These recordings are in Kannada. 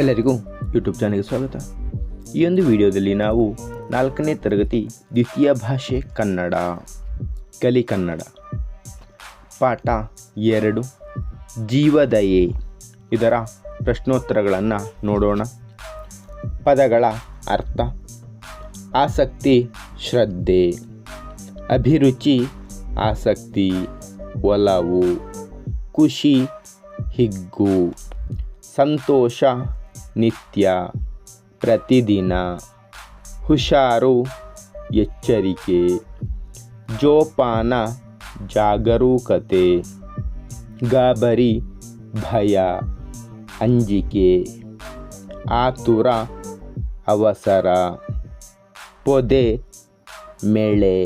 ಎಲ್ಲರಿಗೂ ಯೂಟ್ಯೂಬ್ ಚಾನಲ್ಗೆ ಸ್ವಾಗತ. ಈ ಒಂದು ವಿಡಿಯೋದಲ್ಲಿ ನಾವು ನಾಲ್ಕನೇ ತರಗತಿ ದ್ವಿತೀಯ ಭಾಷೆ ಕನ್ನಡ, ಕಲಿ ಕನ್ನಡ, ಪಾಠ ಎರಡು, ಜೀವದಯೆ ಇದರ ಪ್ರಶ್ನೋತ್ತರಗಳನ್ನು ನೋಡೋಣ. ಪದಗಳ ಅರ್ಥ, ಆಸಕ್ತಿ, ಶ್ರದ್ಧೆ, ಅಭಿರುಚಿ, ಆಸಕ್ತಿ, ಒಲವು, ಖುಷಿ, ಹಿಗ್ಗು, ಸಂತೋಷ ನಿತ್ಯ ಪ್ರತಿದಿನ ಹುಷಾರು ಎಚ್ಚರಿಕೆ ಜೋಪಾನ ಜಾಗರೂಕತೆ ಗಾಬರಿ ಭಯ ಅಂಜಿಕೆ ಆತುರ ಅವಸರ ಪೊದೆ ಮೇಳೆ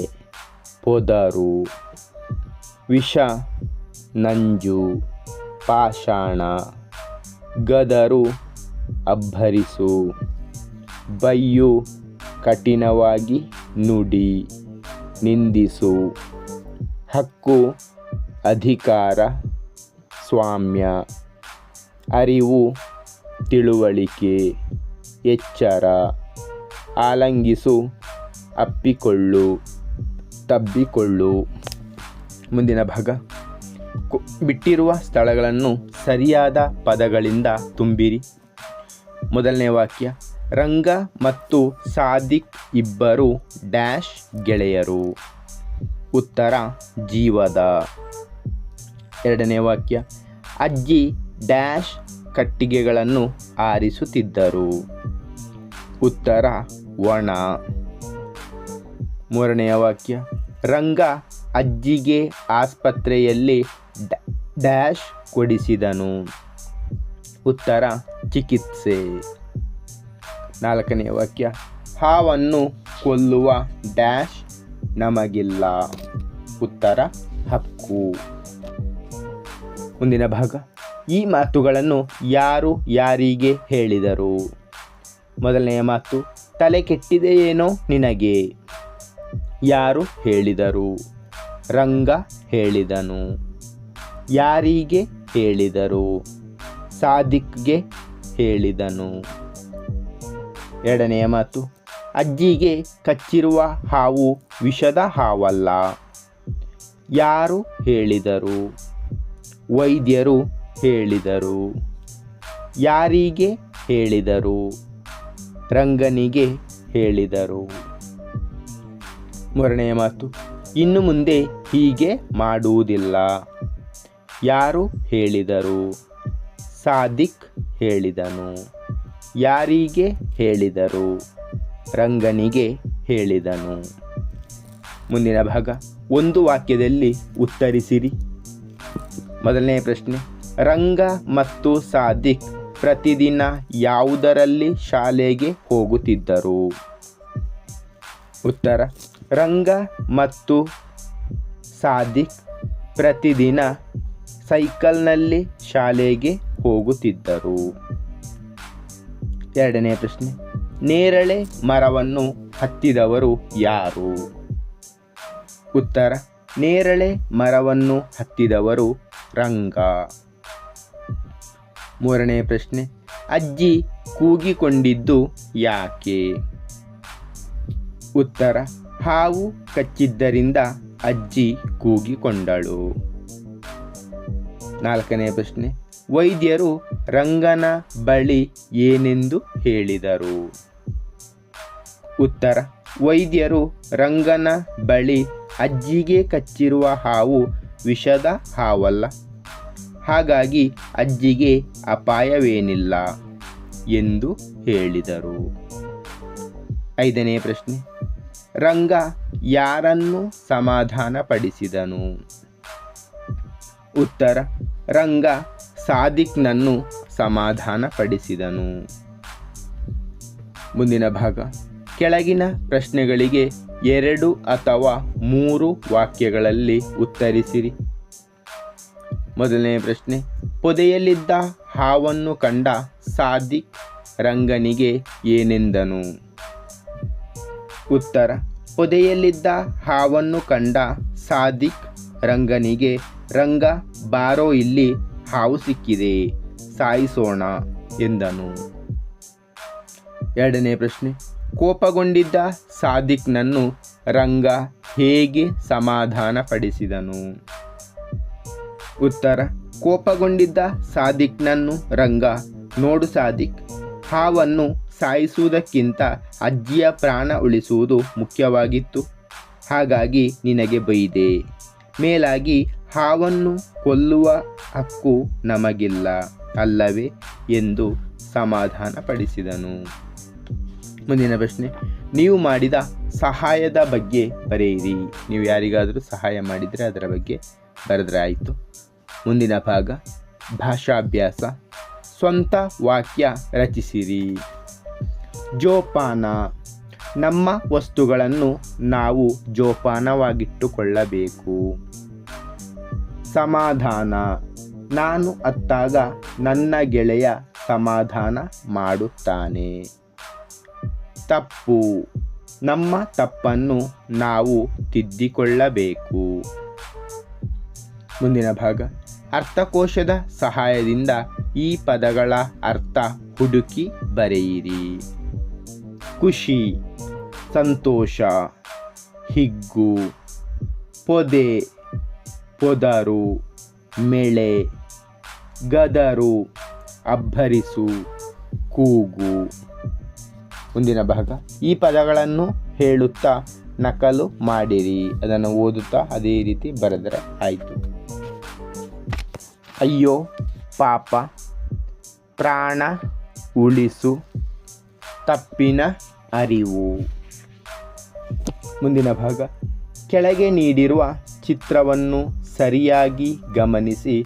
ಪೊದರು ವಿಷ ನಂಜು ಪಾಷಾಣ ಗದರು ಅಬ್ಬರಿಸು. ಬಯ್ಯು, ಕಠಿಣವಾಗಿ ನುಡಿ, ನಿಂದಿಸು. ಹಕ್ಕು, ಅಧಿಕಾರ, ಸ್ವಾಮ್ಯ. ಅರಿವು, ತಿಳುವಳಿಕೆ, ಎಚ್ಚರ. ಆಲಂಗಿಸು, ಅಪ್ಪಿಕೊಳ್ಳು, ತಬ್ಬಿಕೊಳ್ಳು. ಮುಂದಿನ ಭಾಗ. ಬಿಟ್ಟಿರುವ ಸ್ಥಳಗಳನ್ನು ಸರಿಯಾದ ಪದಗಳಿಂದ ತುಂಬಿರಿ. ಮೊದಲನೇ ವಾಕ್ಯ. ರಂಗ ಮತ್ತು ಸಾದಿಕ್ ಇಬ್ಬರು ಡ್ಯಾಶ್ ಗೆಳೆಯರು. ಉತ್ತರ, ಜೀವದ. ಎರಡನೇ ವಾಕ್ಯ. ಅಜ್ಜಿ ಡ್ಯಾಶ್ ಕಟ್ಟಿಗೆಗಳನ್ನು ಆರಿಸುತ್ತಿದ್ದರು. ಉತ್ತರ, ಒಣ. ಮೂರನೆಯ ವಾಕ್ಯ. ರಂಗ ಅಜ್ಜಿಗೆ ಆಸ್ಪತ್ರೆಯಲ್ಲಿ ಡ್ಯಾಶ್ ಕೊಡಿಸಿದನು. ಉತ್ತರ ಚಿಕಿತ್ಸೆ. ನಾಲ್ಕನೆಯ ವಾಕ್ಯ, ಹಾವನ್ನು ಕೊಲ್ಲುವ ಡ್ಯಾಶ್ ನಮಗಿಲ್ಲ. ಉತ್ತರ, ಹಕ್ಕು. ಮುಂದಿನ ಭಾಗ, ಈ ಮಾತುಗಳನ್ನು ಯಾರು ಯಾರಿಗೆ ಹೇಳಿದರು? ಮೊದಲನೆಯ ಮಾತು, ತಲೆ ಕೆಟ್ಟಿದೆಯೇನೋ ನಿನಗೆ. ಯಾರು ಹೇಳಿದರು? ರಂಗ ಹೇಳಿದನು. ಯಾರಿಗೆ ಹೇಳಿದರು? ಸಾದಿಕ್ಗೆ ಹೇಳಿದನು. ಎರಡನೆಯ ಮಾತು, ಅಜ್ಜಿಗೆ ಕಚ್ಚಿರುವ ಹಾವು ವಿಷದ ಹಾವಲ್ಲ. ಯಾರು ಹೇಳಿದರು? ವೈದ್ಯರು ಹೇಳಿದರು. ಯಾರಿಗೆ ಹೇಳಿದರು? ರಂಗನಿಗೆ ಹೇಳಿದರು. ಮೂರನೆಯ ಮಾತು, ಇನ್ನು ಮುಂದೆ ಹೀಗೆ ಮಾಡುವುದಿಲ್ಲ. ಯಾರು ಹೇಳಿದರು? ಸಾದಿಕ್ ಹೇಳಿದನು. ಯಾರಿಗೆ ಹೇಳಿದರು? ರಂಗನಿಗೆ ಹೇಳಿದನು. ಮುಂದಿನ ಭಾಗ, ಒಂದು ವಾಕ್ಯದಲ್ಲಿ ಉತ್ತರಿಸಿರಿ. ಮೊದಲನೇ ಪ್ರಶ್ನೆ, ರಂಗ ಮತ್ತು ಸಾದಿಕ್ ಪ್ರತಿದಿನ ಯಾವುದರಲ್ಲಿ ಶಾಲೆಗೆ ಹೋಗುತ್ತಿದ್ದರು? ಉತ್ತರ, ರಂಗ ಮತ್ತು ಸಾದಿಕ್ ಪ್ರತಿದಿನ ಸೈಕಲ್ನಲ್ಲಿ ಶಾಲೆಗೆ ಹೋಗುತ್ತಿದ್ದರು. ಎರಡನೇ ಪ್ರಶ್ನೆ, ನೇರಳೆ ಮರವನ್ನು ಹತ್ತಿದವರು ಯಾರು? ಉತ್ತರ, ನೇರಳೆ ಮರವನ್ನು ಹತ್ತಿದವರು ರಂಗ. ಮೂರನೇ ಪ್ರಶ್ನೆ, ಅಜ್ಜಿ ಕೂಗಿಕೊಂಡಿದ್ದು ಯಾಕೆ? ಉತ್ತರ, ಹಾವು ಕಚ್ಚಿದ್ದರಿಂದ ಅಜ್ಜಿ ಕೂಗಿಕೊಂಡಳು. ನಾಲ್ಕನೇ ಪ್ರಶ್ನೆ ವೈದ್ಯರು ರಂಗನ ಬಳಿ ಏನೆಂದು ಹೇಳಿದರು? ಉತ್ತರ. ವೈದ್ಯರು ರಂಗನ ಬಳಿ ಅಜ್ಜಿಗೆ ಕಚ್ಚಿರುವ ಹಾವು ವಿಷದ ಹಾವಲ್ಲ. ಹಾಗಾಗಿ ಅಜ್ಜಿಗೆ ಅಪಾಯವೇನಿಲ್ಲ ಎಂದು ಹೇಳಿದರು. ಐದನೇ ಪ್ರಶ್ನೆ. ರಂಗ ಯಾರನ್ನು ಸಮಾಧಾನಪಡಿಸಿದನು? ಉತ್ತರ. ರಂಗ ಸಾದಿಕ್ನನ್ನು ಸಮಾಧಾನಪಡಿಸಿದನು. ಮುಂದಿನ ಭಾಗ. ಕೆಳಗಿನ ಪ್ರಶ್ನೆಗಳಿಗೆ ಎರಡು ಅಥವಾ ಮೂರು ವಾಕ್ಯಗಳಲ್ಲಿ ಉತ್ತರಿಸಿರಿ. ಮೊದಲನೇ ಪ್ರಶ್ನೆ. ಪೊದೆಯಲ್ಲಿದ್ದ ಹಾವನ್ನು ಕಂಡ ಸಾದಿಕ್ ರಂಗನಿಗೆ ಏನೆಂದನು? ಉತ್ತರ. ಪೊದೆಯಲ್ಲಿದ್ದ ಹಾವನ್ನು ಕಂಡ ಸಾದಿಕ್ ರಂಗನಿಗೆ, ರಂಗ, ಬಾರೋ ಇಲ್ಲಿ ಹಾವು ಸಿಕ್ಕಿದೆ ಸಾಯಿಸೋಣ ಎಂದನು. ಎರಡನೇ ಪ್ರಶ್ನೆ, ಕೋಪಗೊಂಡಿದ್ದ ಸಾದಿಕ್ನನ್ನು ರಂಗ ಹೇಗೆ ಸಮಾಧಾನಪಡಿಸಿದನು? ಉತ್ತರ, ಕೋಪಗೊಂಡಿದ್ದ ಸಾದಿಕ್ನನ್ನು ರಂಗ, ನೋಡು ಸಾದಿಕ್, ಹಾವನ್ನು ಸಾಯಿಸುವುದಕ್ಕಿಂತ ಅಜ್ಜಿಯ ಪ್ರಾಣ ಉಳಿಸುವುದು ಮುಖ್ಯವಾಗಿತ್ತು. ಹಾಗಾಗಿ ನಿನಗೆ ಬೈದೆ. ಮೇಲಾಗಿ ಹಾವನ್ನು ಕೊಲ್ಲುವ ಹಕ್ಕು ನಮಗಿಲ್ಲ ಅಲ್ಲವೇ ಎಂದು ಸಮಾಧಾನಪಡಿಸಿದನು. ಮುಂದಿನ ಪ್ರಶ್ನೆ, ನೀವು ಮಾಡಿದ ಸಹಾಯದ ಬಗ್ಗೆ ಬರೆಯಿರಿ. ನೀವು ಯಾರಿಗಾದರೂ ಸಹಾಯ ಮಾಡಿದರೆ ಅದರ ಬಗ್ಗೆ ಬರೆದ್ರೆ ಆಯಿತು. ಮುಂದಿನ ಭಾಗ, ಭಾಷಾಭ್ಯಾಸ, ಸ್ವಂತ ವಾಕ್ಯ ರಚಿಸಿರಿ. ಜೋಪಾನ, ನಮ್ಮ ವಸ್ತುಗಳನ್ನು ನಾವು ಜೋಪಾನವಾಗಿಟ್ಟುಕೊಳ್ಳಬೇಕು. ಸಮಾಧಾನ. ನಾನು ಅತ್ತಾಗ ನನ್ನ ಗೆಳೆಯ ಸಮಾಧಾನ ಮಾಡುತ್ತಾನೆ. ತಪ್ಪು. ನಮ್ಮ ತಪ್ಪನ್ನು ನಾವು ತಿದ್ದಿಕೊಳ್ಳಬೇಕು. ಮುಂದಿನ ಭಾಗ. ಅರ್ಥಕೋಶದ ಸಹಾಯದಿಂದ ಈ ಪದಗಳ ಅರ್ಥ ಹುಡುಕಿ ಬರೆಯಿರಿ. ಖುಷಿ, ಸಂತೋಷ, ಹಿಗ್ಗು, ಪೊದೆ ಪೊದರು ಮೆಳೆ, ಗದರು, ಅಬ್ಬರಿಸು, ಕೂಗು. ಮುಂದಿನ ಭಾಗ. ಈ ಪದಗಳನ್ನು ಹೇಳುತ್ತಾ ನಕಲು ಮಾಡಿರಿ. ಅದನ್ನು ಓದುತ್ತಾ ಅದೇ ರೀತಿ ಬರೆದರೆ ಆಯಿತು. ಅಯ್ಯೋ, ಪಾಪ. ಪ್ರಾಣ ಉಳಿಸು. ತಪ್ಪಿನ ಅರಿವು. ಮುಂದಿನ ಭಾಗ. ಕೆಳಗೆ ನೀಡಿರುವ ಚಿತ್ರವನ್ನು ಸರಿಯಾಗಿ ಗಮನಿಸಿ,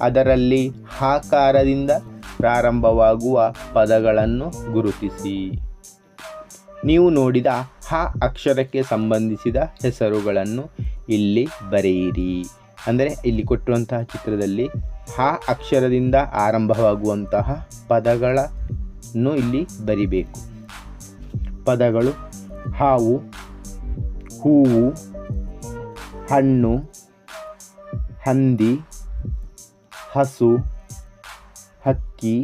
ಅದರಲ್ಲಿ ಹಾಕಾರದಿಂದ ಪ್ರಾರಂಭವಾಗುವ ಪದಗಳನ್ನು ಗುರುತಿಸಿ. ನೀವು ನೋಡಿದ ಹ ಅಕ್ಷರಕ್ಕೆ ಸಂಬಂಧಿಸಿದ ಹೆಸರುಗಳನ್ನು ಇಲ್ಲಿ ಬರೆಯಿರಿ. ಅಂದರೆ ಇಲ್ಲಿ ಕೊಟ್ಟಿರುವಂತಹ ಚಿತ್ರದಲ್ಲಿ ಹ ಅಕ್ಷರದಿಂದ ಆರಂಭವಾಗುವಂತಹ ಪದಗಳನ್ನು ಇಲ್ಲಿ ಬರಿಬೇಕು. ಪದಗಳು ಹಾವು, ಹೂವು, ಹಣ್ಣು ಹಂದಿ, ಹಸು, ಹಕ್ಕಿ,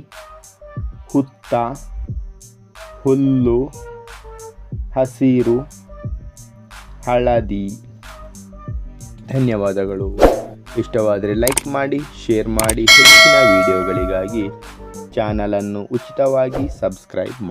ಹುತ್ತ, ಹುಲ್ಲು, ಹಸಿರು, ಹಳದಿ. ಧನ್ಯವಾದಗಳು. ಇಷ್ಟವಾದರೆ ಲೈಕ್ ಮಾಡಿ, ಶೇರ್ ಮಾಡಿ. ಹೆಚ್ಚಿನ ವಿಡಿಯೋಗಳಿಗಾಗಿ ಚಾನಲನ್ನು ಉಚಿತವಾಗಿ ಸಬ್ಸ್ಕ್ರೈಬ್ ಮಾಡಿ